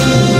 Thank you.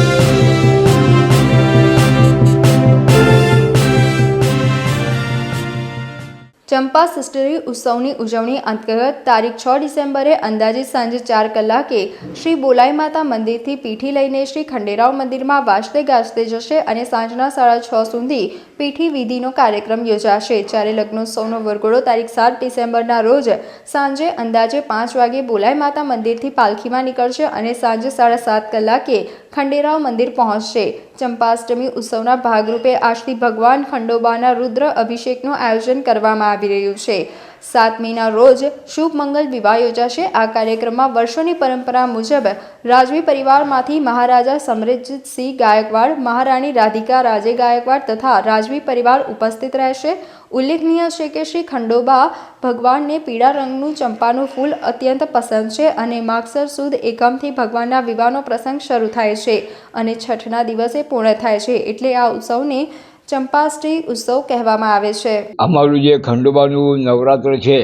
ચંપા સિસ્ટરી ઉત્સવની ઉજવણી અંતર્ગત તારીખ છ ડિસેમ્બરે અંદાજે સાંજે ચાર કલાકે શ્રી બોલાઈ માતા મંદિરથી પીઠી લઈને શ્રી ખંડેરાવ મંદિરમાં વાજતે ગાજતે જશે અને સાંજના સાડા છ સુધી પીઠી વિધિનો કાર્યક્રમ યોજાશે. જ્યારે લગ્નોત્સવનો વરઘોડો તારીખ સાત ડિસેમ્બરના રોજ સાંજે અંદાજે પાંચ વાગે બોલાઈ માતા મંદિરથી પાલખીમાં નીકળશે અને સાંજે સાડા સાત કલાકે ખંડેરાવ મંદિર પહોંચશે. ચંપાષ્ટમી ઉત્સવના ભાગરૂપે આજથી ભગવાન ખંડોબાના રુદ્ર અભિષેકનું આયોજન કરવામાં આવી રહ્યું છે. સાત મેના રોજ શુભ મંગલ વિવાહ યોજાશે. આ કાર્યક્રમમાં વર્ષોની પરંપરા મુજબ રાજવી પરિવારમાંથી મહારાજા સમરજીતસિંહ ગાયકવાડ, મહારાણી રાધિકા રાજે ગાયકવાડ તથા રાજવી પરિવાર ઉપસ્થિત રહેશે. ઉલ્લેખનીય છે કે શ્રી ખંડોબા ભગવાનને પીળા રંગનું ચંપાનું ફૂલ અત્યંત પસંદ છે અને માગસર સુદ એકમથી ભગવાનના વિવાહનો પ્રસંગ શરૂ થાય છે અને છઠના દિવસે પૂર્ણ થાય છે. એટલે આ ઉત્સવને ચંપાષ્ટી ઉત્સવ કહેવામાં આવે છે. અમારું જે ખંડોબાનું નવરાત્ર છે,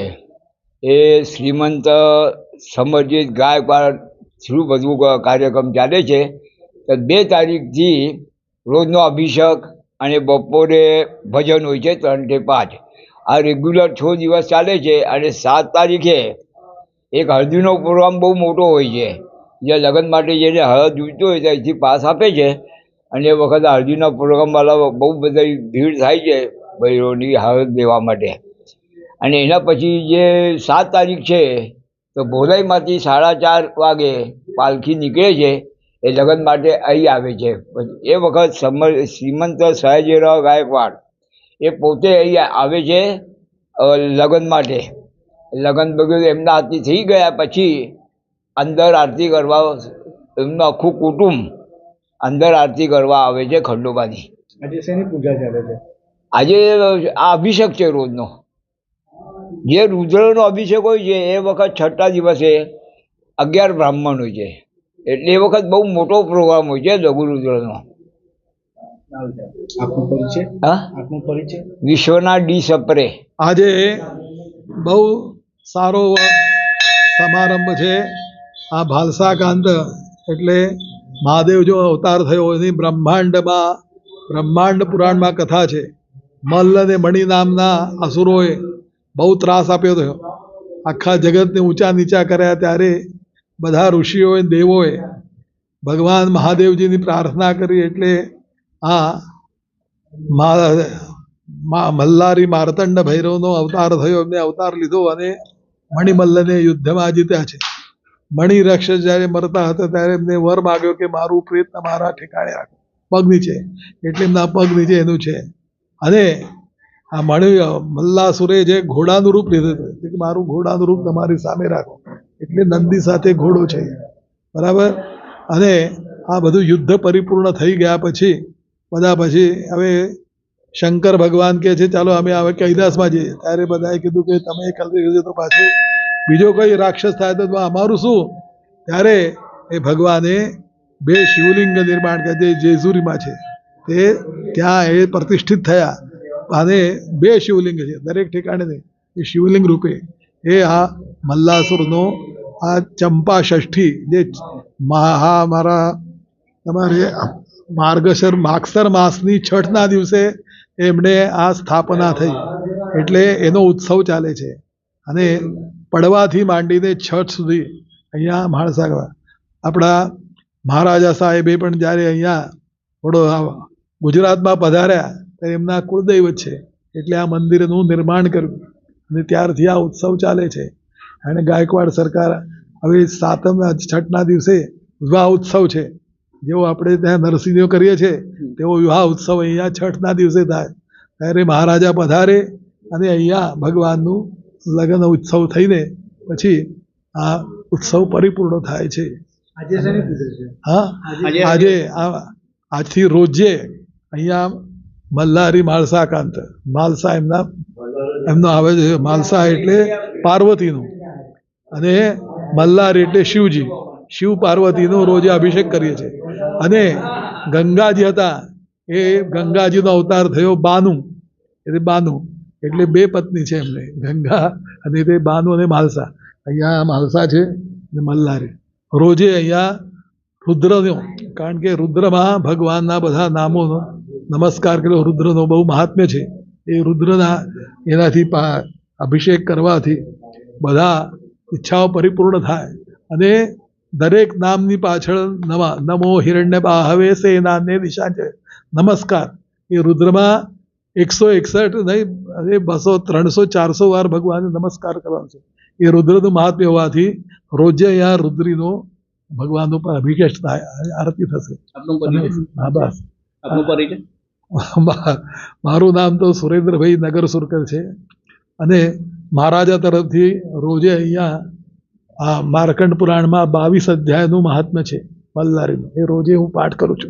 એ શ્રીમંત સમર્જિત ગાયકવાડ થ્રુ બધું કાર્યક્રમ ચાલે છે. તો બે તારીખથી રોજનો અભિષેક અને બપોરે ભજન હોય છે ત્રણથી પાંચ. આ રેગ્યુલર છ દિવસ ચાલે છે અને સાત તારીખે એક હળદીનો પ્રોગ્રામ બહુ મોટો હોય છે. જે લગ્ન માટે જેને હળદ જોઈતો હોય તો અહીંથી પાસ આપે છે. અને એ વખતે હળદીના પ્રોગ્રામવાળા બહુ બધી ભીડ થાય છે બૈરોની હાલત દેવા માટે. અને એના પછી જે સાત તારીખ છે, તો ભોલાઈમાંથી સાડા ચાર વાગે પાલખી નીકળે છે, એ લગ્ન માટે અહીં આવે છે. એ વખત સમર, શ્રીમંત સયાજીરાવ ગાયકવાડ, એ પોતે અહીં આવે છે લગ્ન માટે. લગ્ન બગન એમના હાથથી થઈ ગયા પછી અંદર આરતી કરવા, એમનું આખું કુટુંબ અંદર આરતી કરવા આવે છે ખંડોબાની. આજે શેની પૂજા ચાલે છે? આજે આ અભિષેક છે રોજનો. જે રુદ્રનો અભિષેક હોય છે એ વખત છઠ્ઠા દિવસે અગિયાર બ્રાહ્મણ હોય છે. એટલે એ વખત બહુ મોટો પ્રોગ્રામ હોય છે લઘુરુદ્રનો. આપનો પરિચય? હા? આપનો પરિચય? વિશ્વના ડી સપરે. આજે બહુ સારો સમારંભ છે. આ ભાલસા કાંત એટલે મહાદેવ જો અવતાર થયો એની બ્રહ્માંડમાં, બ્રહ્માંડ પુરાણમાં કથા છે. મલ્લ અને મણિ નામના અસુરોએ બહુ ત્રાસ આપ્યો હતો. આખા જગતને ઊંચા નીચા કર્યા ત્યારે બધા ઋષિઓએ દેવોએ ભગવાન મહાદેવજીની પ્રાર્થના કરી એટલે આ મા- મા- મલ્હારી માર્તંડ ભૈરવનો અવતાર થયો. એમને અવતાર લીધો અને મણિમલ્લને યુદ્ધમાં જીત્યા છે. મણિ રાક્ષસ જ્યારે મરતા હતા ત્યારે એમને વર માગ્યો કે મારું પ્રેત મારા ઠેકાણે રાખો. પગ નીચે. એટલે એમના પગ નીચે એનું છે. અને આ મણિ, મલ્લાસુરે જે ઘોડાનું રૂપ લીધું હતું કે મારું ઘોડાનું રૂપ તમારી સામે રાખો. એટલે નંદી સાથે ઘોડો છે. બરાબર? અને આ બધું યુદ્ધ પરિપૂર્ણ થઈ ગયા પછી, બધા પછી હવે શંકર ભગવાન કહે છે, ચાલો અમે હવે કૈલાસમાં જઈએ. ત્યારે બધાએ કીધું કે તમે કલ્પી તો પાછું બીજો કોઈ રાક્ષસ થાય તો અમારું શું? ત્યારે એ ભગવાને બે શિવલિંગ નિર્માણ કર્યા, જે જેઝુરીમાં છે. તે ત્યાં એ પ્રતિષ્ઠિત થયા. અને બે શિવલિંગ છે, દરેક ઠેકાણે એ શિવલિંગ રૂપે. એ આ મલ્લાસુરનો આ ચંપા ષષ્ઠી જે મહા મારા તમારે માર્ગશર માગસર માસની છઠના દિવસે એમણે આ સ્થાપના થઈ. એટલે એનો ઉત્સવ ચાલે છે. અને પડવાથી માંડીને છઠ સુધી અહીંયા માણસાગર. આપણા મહારાજા સાહેબે પણ જ્યારે અહીંયા થોડો ગુજરાતમાં પધાર્યા, ત્યારે એમના કુળદૈવત છે. એટલે આ મંદિરનું નિર્માણ કર્યું. અને ત્યારથી આ ઉત્સવ ચાલે છે. અને ગાયકવાડ સરકાર હવે સાતમના છઠના દિવસે વિવાહ ઉત્સવ છે. જેવો આપણે ત્યાં નરસિંહો કરીએ છીએ, તેવો વિવાહ ઉત્સવ અહીંયા છઠના દિવસે થાય. ત્યારે મહારાજા પધારે અને અહીંયા ભગવાનનું લગ્ન ઉત્સવ થઈને પછી આ ઉત્સવ પરિપૂર્ણ થાય છે. હા? આજે- આજથી રોજે અહીંયા મલ્હારી માલસાકાંત માલસા એમના એમનો આવે છે માલસા એટલે પાર્વતીનું. અને મલ્હાર એટલે શિવજી. શિવ પાર્વતીનો રોજે અભિષેક કરીએ છીએ. અને ગંગાજી હતા એ ગંગાજીનો અવતાર થયો બાનુ. એટલે બાનુ. એટલે બે પત્ની છે એમને, ગંગા અને તે બાનુ અને માલસા. અહીંયા માલસા છે અને મલ્લારી રોજે અહીંયા રુદ્રનો, કારણ કે રુદ્રમાં ભગવાનના બધા નામોનો નમસ્કાર કર્યો. રુદ્રનો બહુ મહાત્મ્ય છે. એ રુદ્રના એનાથી અભિષેક કરવાથી બધા ઈચ્છાઓ પરિપૂર્ણ થાય. અને દરેક નામની પાછળ નમા, નમો હિરણ્ય બાહવે સેનાને દિશા છે. નમસ્કાર. એ રુદ્રમાં એકસો એકસઠ નહીં અરે બસો ત્રણસો ચારસો વાર ભગવાનને નમસ્કાર કરવાનો છે. એ રુદ્રનું મહાત્મ્ય હોવાથી રોજે અહીંયા રુદ્રીનો ભગવાનનો ઉપર અભિષેક થાય આરતી થશે. હા બસ. મારું નામ તો સુરેન્દ્રભાઈ નગર સુરકર છે. અને મહારાજા તરફથી રોજે અહીંયા આ માર્કંડ પુરાણમાં બાવીસ અધ્યાયનું મહાત્મ્ય છે પલ્લારીનું એ રોજે હું પાઠ કરું છું.